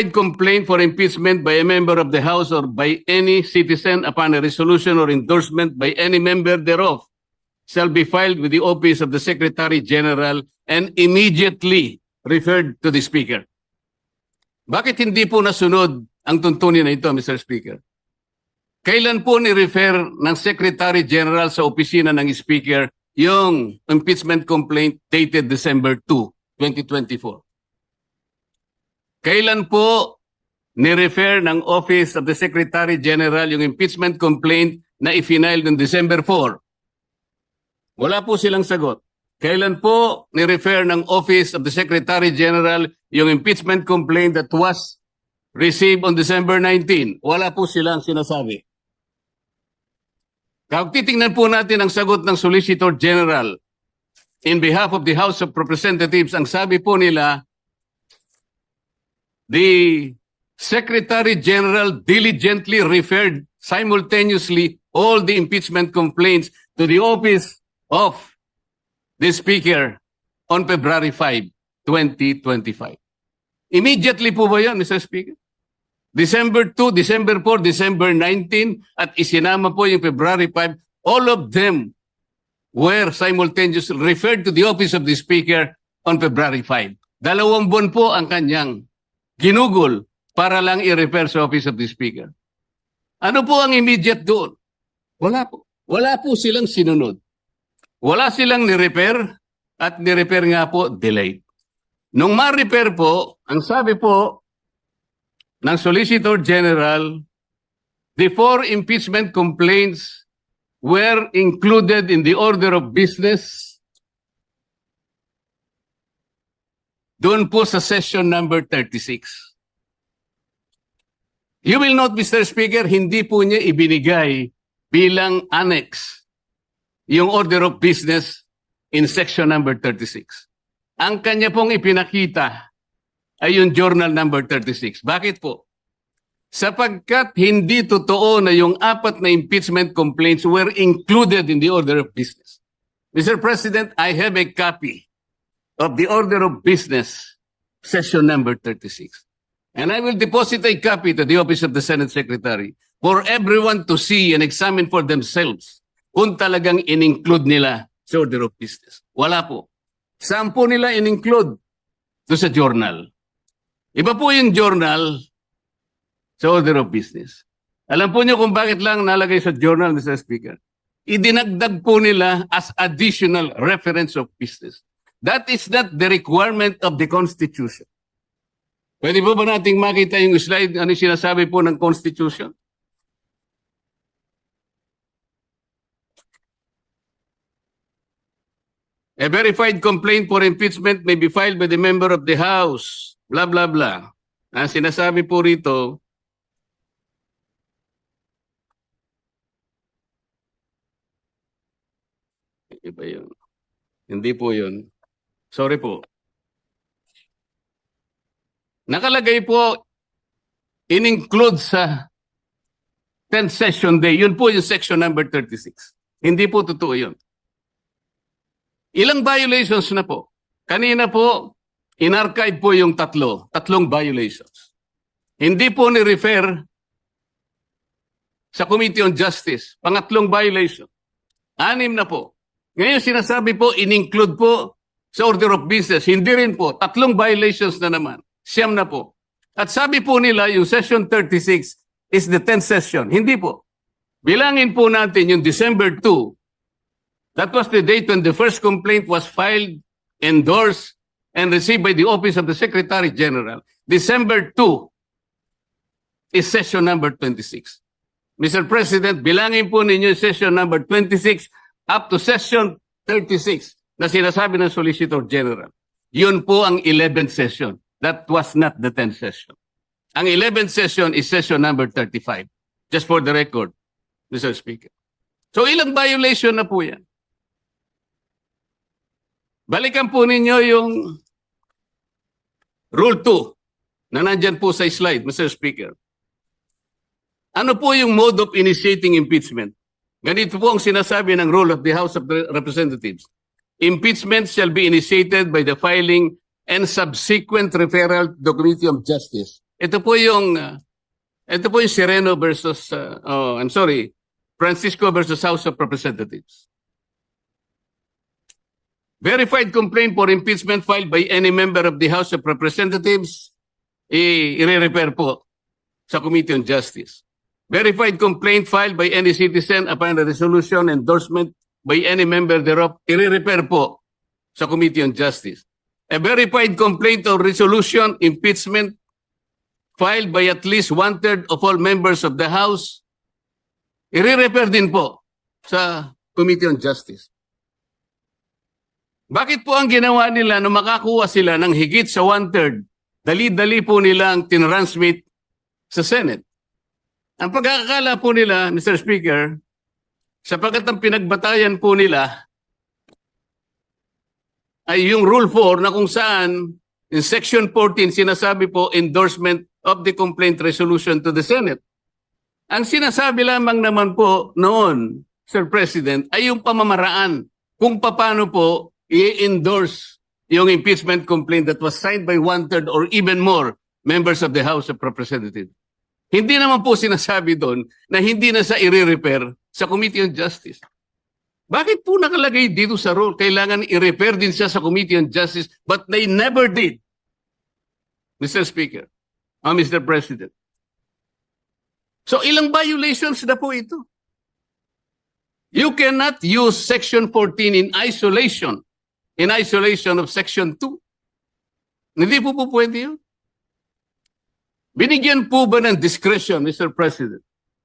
verified complaint for impeachment by a member of the House or by any citizen upon a resolution or endorsement by any member thereof shall be filed with the office of the Secretary General and immediately referred to the Speaker. Bakit hindi po nasunod ang tuntunin na ito, Mr. Speaker? Kailan po ni-refer ng Secretary General sa opisina ng Speaker yung impeachment complaint dated December 2, 2024? Kailan po ni-refer ng Office of the Secretary General yung impeachment complaint na i-file noong December 4? Wala po silang sagot. Kailan po ni-refer ng Office of the Secretary General yung impeachment complaint that was received on December 19? Wala po silang sinasabi. Kung titingnan po natin ang sagot ng Solicitor General in behalf of the House of Representatives, ang sabi po nila, the Secretary General diligently referred simultaneously all the impeachment complaints to the office of the Speaker on February 5, 2025. Immediately po ba yun, Mr. Speaker? December 2, December 4, December 19, at isinama po yung February 5, all of them were simultaneously referred to the office of the Speaker on February 5. Dalawang buwan po ang kanyang ginugol para lang i-refer sa office of the Speaker. Ano po ang immediate doon? Wala po. Wala po silang sinunod. Wala silang ni-repair at ni-repair nga po delayed. Nung ma-repair po, ang sabi po ng Solicitor General, the four impeachment complaints were included in the order of business doon po sa session number 36. You will note, Mr. Speaker, hindi po niya ibinigay bilang annex yung order of business in section number 36. Ang kanya pong ipinakita ay yung journal number 36. Bakit po? Sapagkat hindi totoo na yung apat na impeachment complaints were included in the order of business. Mr. President, I have a copy of the order of business, session number 36. And I will deposit a copy to the office of the Senate Secretary for everyone to see and examine for themselves kung talagang in-include nila sa order of business. Wala po. Saan po nila in-include? Do sa journal. Iba po yung journal sa order of business. Alam po niyo kung bakit lang nalagay sa journal, Mr. Speaker? Idinagdag po nila as additional reference of business. That is not the requirement of the Constitution. Pwede po ba nating makita yung slide, ano yung sinasabi po ng Constitution? A verified complaint for impeachment may be filed by the member of the House. Blah, blah, blah. Ang sinasabi po rito, iba yun. Hindi po yun. Sorry po. Nakalagay po, in-include sa 10th session day. Yun po yung section number 36. Hindi po totoo yun. Ilang violations na po? Kanina po, in-archive po yung tatlo. Tatlong violations. Hindi po ni-refer sa Committee on Justice. Pangatlong violation. Anim na po. Ngayon sinasabi po, in-include po sa order of business. Hindi rin po. Tatlong violations na naman. Siyam na po. At sabi po nila, yung session 36 is the 10th session. Hindi po. Bilangin po natin yung December 2. That was the date when the first complaint was filed, endorsed, and received by the Office of the Secretary General. December 2 is session number 26. Mr. President, bilangin po ninyo session number 26 up to session 36 na sinasabi ng Solicitor General. Yun po ang 11th session. That was not the 10th session. Ang 11th session is session number 35. Just for the record, Mr. Speaker. So ilang violation na po yan? Balikan po ninyo yung Rule 2 na nandyan po sa slide, Mr. Speaker. Ano po yung mode of initiating impeachment? Ganito po ang sinasabi ng rule of the House of Representatives. Impeachment shall be initiated by the filing and subsequent referral to the Committee of Justice Ito po yung, uh, ito po yung Sereno versus, uh, oh, I'm sorry, Francisco versus House of Representatives. Verified complaint for impeachment filed by any member of the House of Representatives, i- i-repair po sa Committee on Justice. Verified complaint filed by any citizen upon a resolution endorsement by any member thereof, i-repair po sa Committee on Justice. A verified complaint or resolution impeachment filed by at least one-third of all members of the House, i-repair din po sa Committee on Justice. Bakit po ang ginawa nila nung makakuha sila ng higit sa one-third, dali-dali po nilang tinransmit sa Senate? Ang pagkakakala po nila, Mr. Speaker, sapagkat ang pinagbatayan po nila ay yung Rule 4 na kung saan in Section 14 sinasabi po endorsement of the complaint resolution to the Senate. Ang sinasabi lamang naman po noon, Sir President, ay yung pamamaraan kung paano po i-endorse yung impeachment complaint that was signed by one-third or even more members of the House of Representatives. Hindi naman po sinasabi doon na hindi na sa i-repair sa Committee on Justice. Bakit po nakalagay dito sa rule? Kailangan i-repair din siya sa Committee on Justice but they never did. Mr. Speaker, uh, Mr. President. So ilang violations na po ito? You cannot use Section 14 in isolation, in isolation of Section 2. Hindi po po pwede yun. Binigyan po ba ng discretion, Mr. President?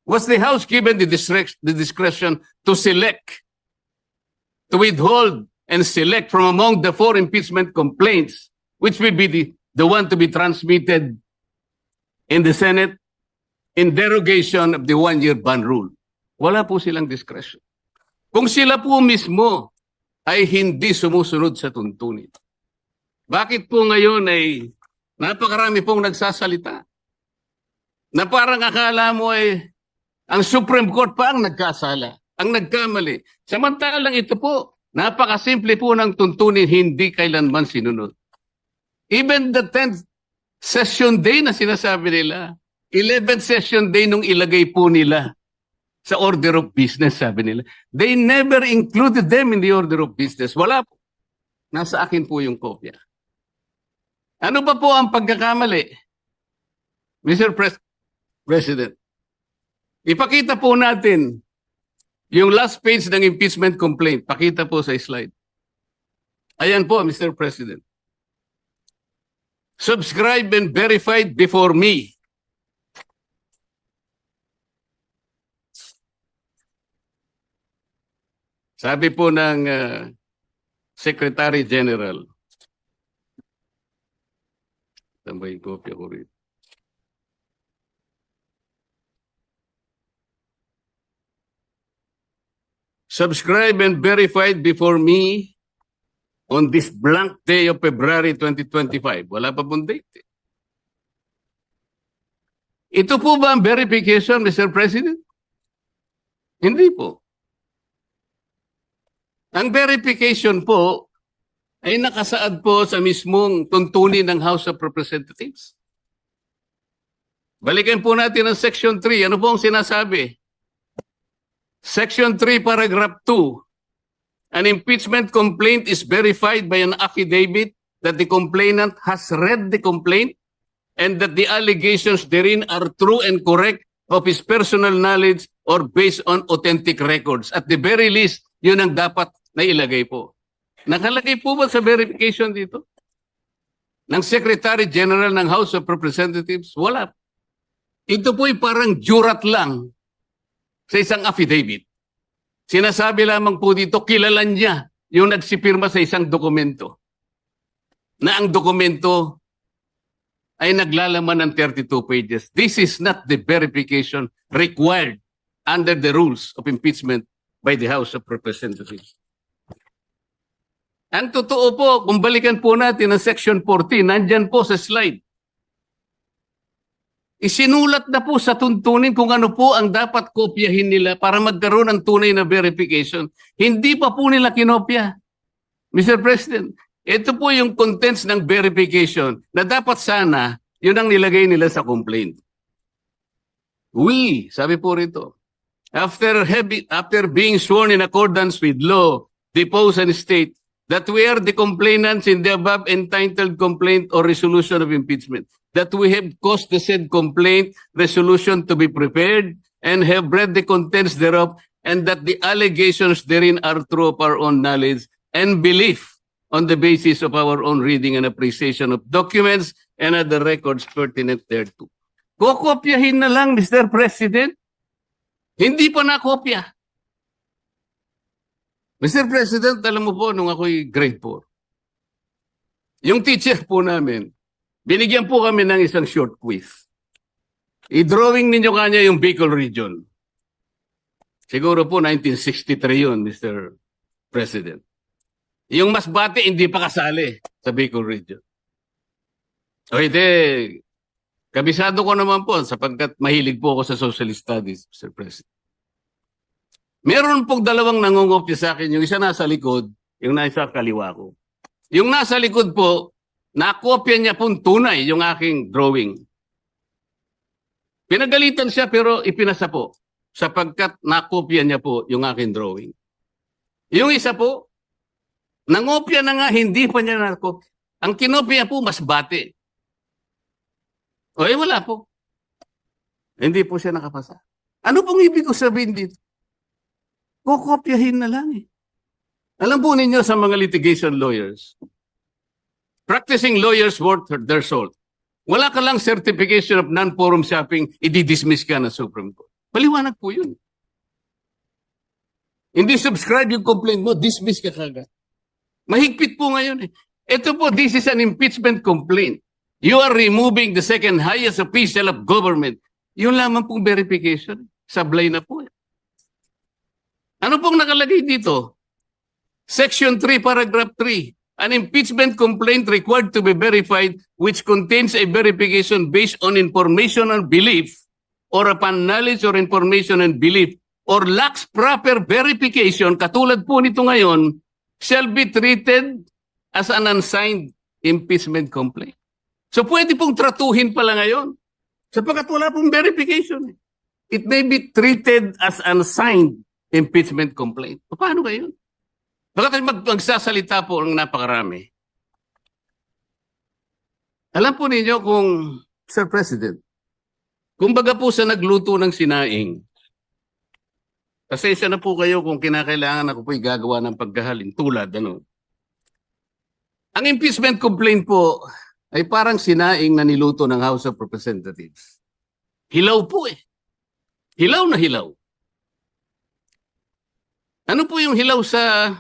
Was the House given the, the discretion to select, to withhold and select from among the four impeachment complaints, which will be the, the one to be transmitted in the Senate in derogation of the one-year ban rule? Wala po silang discretion. Kung sila po mismo ay hindi sumusunod sa tuntunin. Bakit po ngayon ay napakarami pong nagsasalita? Na parang akala mo ay ang Supreme Court pa ang nagkasala, ang nagkamali. Samantalang ito po, napakasimple po ng tuntunin, hindi kailanman sinunod. Even the 10th session day na sinasabi nila, 11th session day nung ilagay po nila sa order of business, sabi nila. They never included them in the order of business. Wala po. Nasa akin po yung kopya. Ano ba po ang pagkakamali? Mr. Pres- President, ipakita po natin yung last page ng impeachment complaint. Pakita po sa slide. Ayan po, Mr. President. Subscribed and verified before me. Sabi po ng uh, Secretary General. Saan ba yung kopya ko rito? Subscribe and verified before me on this blank day of February 2025. Wala pa pong date. Ito po ba ang verification, Mr. President? Hindi po. Ang verification po ay nakasaad po sa mismong tuntunin ng House of Representatives. Balikan po natin ang Section 3. Ano po ang sinasabi? Section 3, Paragraph 2. An impeachment complaint is verified by an affidavit that the complainant has read the complaint and that the allegations therein are true and correct of his personal knowledge or based on authentic records. At the very least, yun ang dapat na ilagay po. Nakalagay po ba sa verification dito? Ng Secretary General ng House of Representatives? Wala. Ito po'y parang jurat lang sa isang affidavit. Sinasabi lamang po dito, kilala niya yung nagsipirma sa isang dokumento. Na ang dokumento ay naglalaman ng 32 pages. This is not the verification required under the rules of impeachment by the House of Representatives. Ang totoo po, kung balikan po natin ang Section 14, nandyan po sa slide. Isinulat na po sa tuntunin kung ano po ang dapat kopyahin nila para magkaroon ng tunay na verification. Hindi pa po nila kinopya. Mr. President, ito po yung contents ng verification na dapat sana Yun ang nilagay nila sa complaint. We, sabi po rito, after, heavy, after being sworn in accordance with law, depose and state that we are the complainants in the above entitled complaint or resolution of impeachment, that we have caused the said complaint resolution to be prepared and have read the contents thereof, and that the allegations therein are true of our own knowledge and belief on the basis of our own reading and appreciation of documents and other records pertinent thereto. Kokopyahin na lang, Mr. President. Hindi pa nakopya. Mr. President, alam mo po, nung ako'y grade 4, yung teacher po namin, binigyan po kami ng isang short quiz. I-drawing ninyo kanya yung Bicol region. Siguro po 1963 yun, Mr. President. Yung mas bati, hindi pa kasali sa Bicol region. O hindi, kabisado ko naman po sapagkat mahilig po ako sa social studies, Mr. President. Meron pong dalawang nangungopya sa akin. Yung isa nasa likod, yung nasa kaliwa ko. Yung nasa likod po, nakopya niya pong tunay yung aking drawing. Pinagalitan siya pero ipinasa po sapagkat nakopya niya po yung aking drawing. Yung isa po, nangopya na nga, hindi pa niya nakopya. Ang kinopya po, mas bati. O eh, wala po. Hindi po siya nakapasa. Ano pong ibig ko sabihin dito? Kukopyahin na lang eh. Alam po ninyo sa mga litigation lawyers, practicing lawyers worth their salt. Wala ka lang certification of non-forum shopping, i-dismiss ka ng Supreme Court. Paliwanag po yun. Hindi subscribe yung complaint mo, dismiss ka kagad. Mahigpit po ngayon eh. Ito po, this is an impeachment complaint. You are removing the second highest official of government. Yun lamang pong verification. Sablay na po eh. Ano pong nakalagay dito? Section 3, paragraph 3. An impeachment complaint required to be verified which contains a verification based on information and belief or upon knowledge or information and belief or lacks proper verification, katulad po nito ngayon, shall be treated as an unsigned impeachment complaint. So pwede pong tratuhin pala ngayon sapagkat wala pong verification. It may be treated as unsigned impeachment complaint. Paano kayo? Bakit mag magsasalita po ang napakarami? Alam po ninyo kung, Sir President, kumbaga po sa nagluto ng sinaing, pasensya na po kayo kung kinakailangan ako po'y gagawa ng pagkahalin tulad, ano. Ang impeachment complaint po ay parang sinaing na niluto ng House of Representatives. Hilaw po eh. Hilaw na hilaw. Ano po yung hilaw sa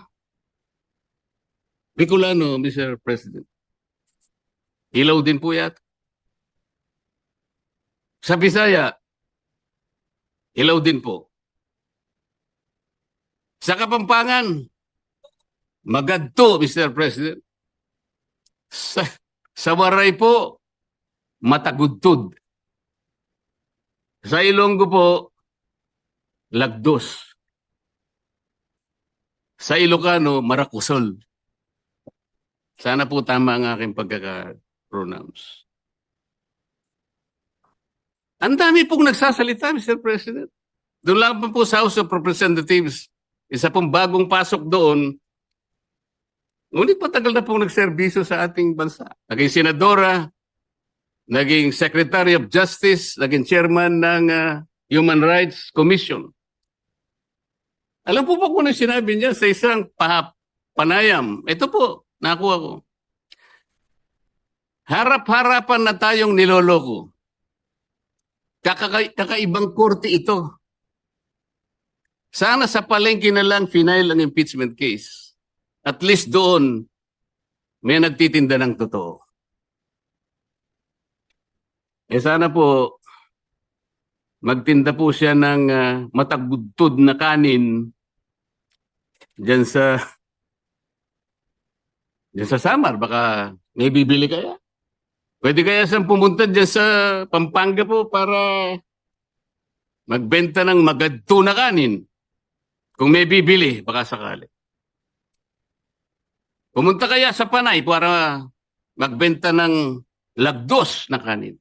Bicolano, Mr. President? Hilaw din po yata. Sa Bisaya, hilaw din po. Sa Kapampangan, magadto, Mr. President. Sa, sa Waray po, matagudtod. Sa Ilonggo po, lagdos. Sa Ilocano, Marakusol. Sana po tama ang aking pagkaka-pronounce. Ang dami pong nagsasalita, Mr. President. Doon lang po sa House of Representatives, isa pong bagong pasok doon, ngunit patagal na pong nagserbisyo sa ating bansa. Naging senadora, naging Secretary of Justice, naging chairman ng ah, Human Rights Commission. Alam po ba kung ano sinabi niya sa isang panayam? Ito po, nakuha ko. Harap-harapan na tayong niloloko. Kakaka- kakaibang korte ito. Sana sa palengke na lang final ang impeachment case. At least doon, may nagtitinda ng totoo. Eh sana po, magtinda po siya ng ah, matagudtod na kanin Diyan sa Diyan sa Samar baka may bibili kaya. Pwede kaya siyang pumunta diyan sa Pampanga po para magbenta ng magadto na kanin. Kung may bibili, baka sakali. Pumunta kaya sa Panay para magbenta ng lagdos na kanin.